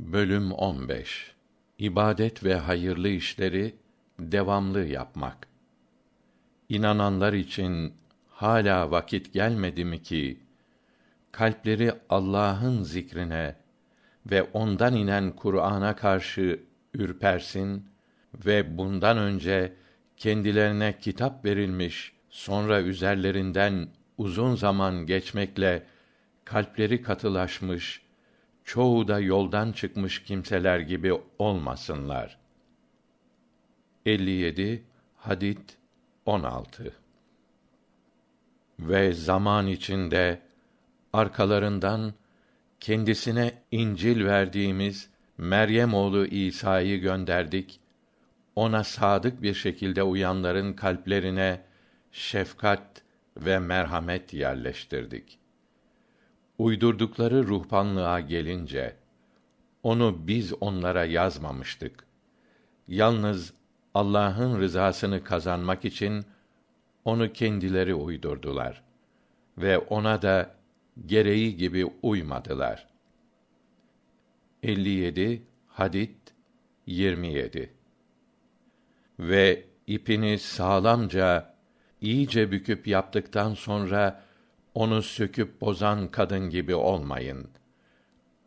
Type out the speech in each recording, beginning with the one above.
Bölüm 15 İbadet ve hayırlı işleri devamlı yapmak. İnananlar için hala vakit gelmedi mi ki kalpleri Allah'ın zikrine ve ondan inen Kur'an'a karşı ürpersin ve bundan önce kendilerine kitap verilmiş, sonra üzerlerinden uzun zaman geçmekle kalpleri katılaşmış, çoğu da yoldan çıkmış kimseler gibi olmasınlar. 57 Hadid 16 Ve zaman içinde arkalarından kendisine İncil verdiğimiz Meryem oğlu İsa'yı gönderdik. Ona sadık bir şekilde uyanların kalplerine şefkat ve merhamet yerleştirdik. Uydurdukları ruhbanlığa gelince onu biz onlara yazmamıştık. Yalnız Allah'ın rızasını kazanmak için onu kendileri uydurdular ve ona da gereği gibi uymadılar. 57 Hadid 27 Ve ipini sağlamca iyice büküp yaptıktan sonra onu söküp bozan kadın gibi olmayın.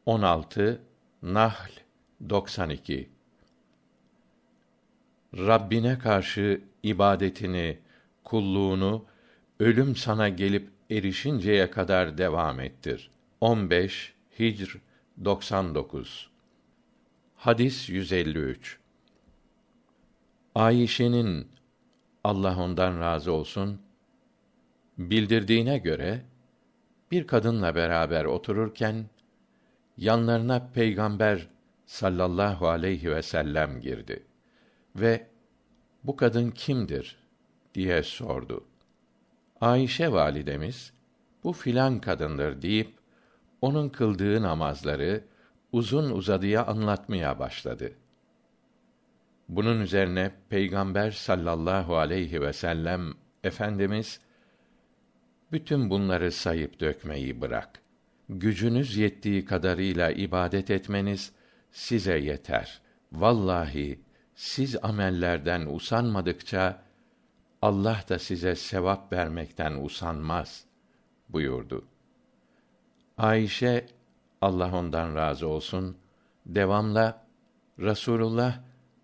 16 Nahl 92 Rabbine karşı ibadetini, kulluğunu ölüm sana gelip erişinceye kadar devam ettir. 15 Hicr 99 Hadis 153 Ayşe'nin Allah ondan razı olsun bildirdiğine göre bir kadınla beraber otururken yanlarına peygamber sallallahu aleyhi ve sellem girdi ve bu kadın kimdir diye sordu. Ayşe validemiz bu filan kadındır deyip onun kıldığı namazları uzun uzadıya anlatmaya başladı. Bunun üzerine Peygamber sallallahu aleyhi ve sellem efendimiz bütün bunları sayıp dökmeyi bırak. Gücünüz yettiği kadarıyla ibadet etmeniz size yeter. Vallahi siz amellerden usanmadıkça Allah da size sevap vermekten usanmaz buyurdu. Ayşe Allah ondan razı olsun devamla Rasulullah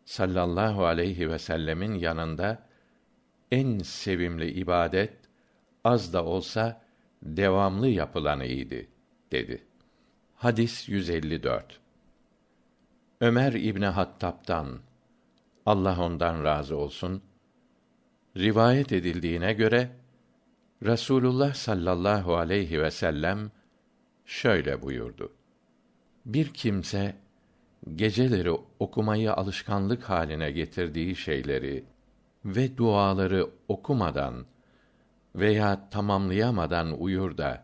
sallallahu aleyhi ve sellemin yanında en sevimli ibadet az da olsa devamlı yapılanıydı dedi. Hadis 154. Ömer İbni Hattab'dan Allah ondan razı olsun rivayet edildiğine göre Rasulullah sallallahu aleyhi ve sellem şöyle buyurdu. Bir kimse geceleri okumayı alışkanlık haline getirdiği şeyleri ve duaları okumadan veya tamamlayamadan uyur da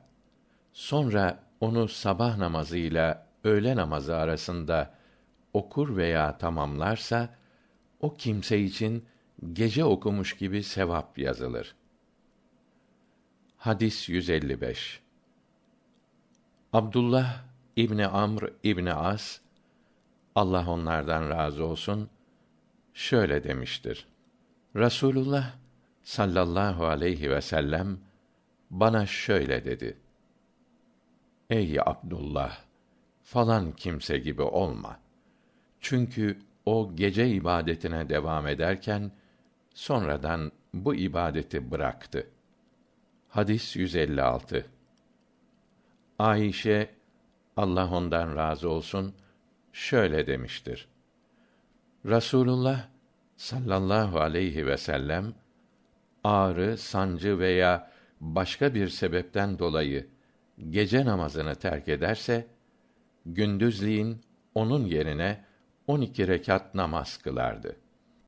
sonra onu sabah namazıyla öğle namazı arasında okur veya tamamlarsa o kimse için gece okumuş gibi sevap yazılır. Hadis 155 Abdullah İbni Amr İbni As Allah onlardan razı olsun şöyle demiştir. Rasulullah sallallahu aleyhi ve sellem bana şöyle dedi. Ey Abdullah, falan kimse gibi olma. Çünkü o gece ibadetine devam ederken sonradan bu ibadeti bıraktı. Hadis 156. Ayşe Allah ondan razı olsun şöyle demiştir. Rasulullah sallallahu aleyhi ve sellem ağrı, sancı veya başka bir sebepten dolayı gece namazını terk ederse gündüzliğin onun yerine on iki rekat namaz kılardı.